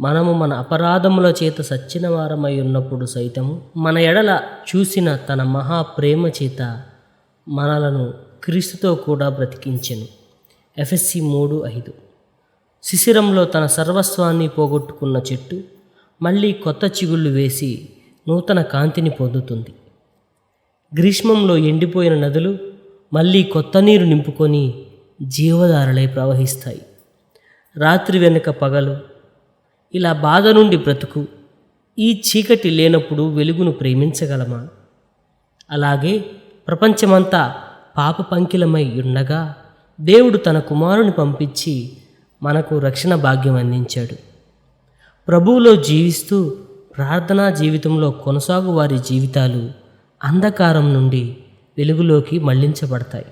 మనము మన అపరాధముల చేత సచ్చిన వారమై ఉన్నప్పుడు సైతము మన ఎడల చూసిన తన మహా ప్రేమ చేత మనలను క్రీస్తుతో కూడా బ్రతికించెను. ఎఫ్ఎస్సి మూడు ఐదు. శిశిరంలో తన సర్వస్వాన్ని పోగొట్టుకున్న చెట్టు మళ్ళీ కొత్త చిగుళ్ళు వేసి నూతన కాంతిని పొందుతుంది. గ్రీష్మంలో ఎండిపోయిన నదులు మళ్ళీ కొత్త నీరు నింపుకొని జీవధారలై ప్రవహిస్తాయి. రాత్రి వెనుక పగలు ఇలా బాధ నుండి బ్రతుకు. ఈ చీకటి లేనప్పుడు వెలుగును ప్రేమించగలమా? అలాగే ప్రపంచమంతా పాప పంకిలమై ఉండగా దేవుడు తన కుమారుని పంపించి మనకు రక్షణ భాగ్యం అందించాడు. ప్రభువులో జీవిస్తూ ప్రార్థనా జీవితంలో కొనసాగు వారి జీవితాలు అంధకారం నుండి వెలుగులోకి మళ్ళించబడతాయి.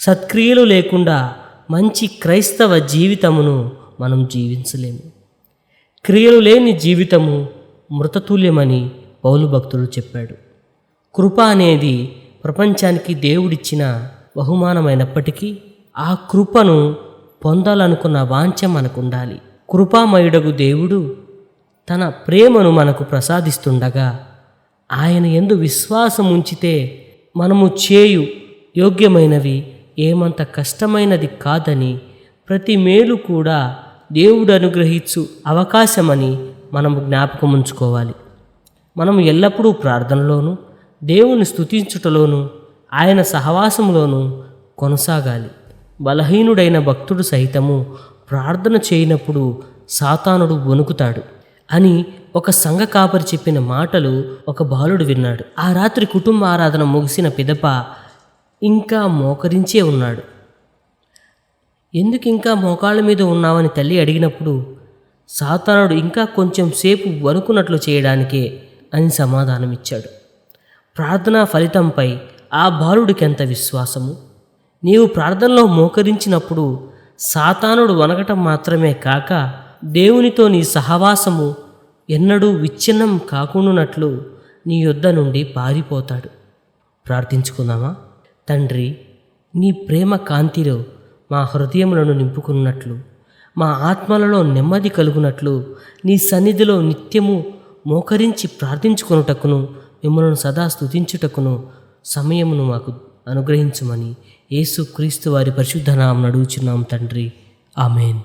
సత్క్రియలు లేకుండా మంచి క్రైస్తవ జీవితమును మనం జీవించలేము. క్రియలు లేని జీవితము మృతతుల్యమని పౌలు భక్తుడు చెప్పాడు. కృప అనేది ప్రపంచానికి దేవుడిచ్చిన బహుమానమైనప్పటికీ ఆ కృపను పొందాలనుకున్న వాంఛ మనకు ఉండాలి కృపామయుడగు దేవుడు తన ప్రేమను మనకు ప్రసాదిస్తుండగా ఆయన ఎందు విశ్వాసం ఉంచితే మనము చేయు యోగ్యమైనవి ఏమంత కష్టమైనది కాదని ప్రతి మేలు కూడా దేవుడు అనుగ్రహించు అవకాశమని మనము జ్ఞాపకం ఉంచుకోవాలి. మనం ఎల్లప్పుడూ ప్రార్థనలోనూ దేవుని స్థుతించుటలోనూ ఆయన సహవాసంలోనూ కొనసాగాలి. బలహీనుడైన భక్తుడు సైతము ప్రార్థన చేయనప్పుడు సాతానుడు వణుకుతాడు అని ఒక సంఘ కాపరి చెప్పిన మాటలు ఒక బాలుడు విన్నాడు. ఆ రాత్రి కుటుంబ ఆరాధన ముగిసిన పిదప ఇంకా మోకరించే ఉన్నాడు. ఎందుకు ఇంకా మోకాళ్ళ మీద ఉన్నావని తల్లి అడిగినప్పుడు సాతానుడు ఇంకా కొంచెం సేపు వణుకున్నట్లు చేయడానికే అని సమాధానమిచ్చాడు. ప్రార్థనా ఫలితంపై ఆ బాలుడికి ఎంత విశ్వాసము? నీవు ప్రార్థనలో మోకరించినప్పుడు సాతానుడు వనగటం మాత్రమే కాక దేవునితో నీ సహవాసము ఎన్నడూ విచ్ఛిన్నం కాకుండానట్లు నీ యొద్ద నుండి పారిపోతాడు. ప్రార్థించుకుందామా? తండ్రి నీ ప్రేమ కాంతిలో మా హృదయములను నింపుకున్నట్లు మా ఆత్మలలో నెమ్మది కలుగునట్లు నీ సన్నిధిలో నిత్యము మోకరించి ప్రార్థించుకొనుటకును మిమ్మల్ని సదా స్థుతించుటకును సమయమును మాకు అనుగ్రహించమని యేసు క్రీస్తు వారి పరిశుద్ధ నామం నడుగుచున్నాం తండ్రి. ఆమెన్.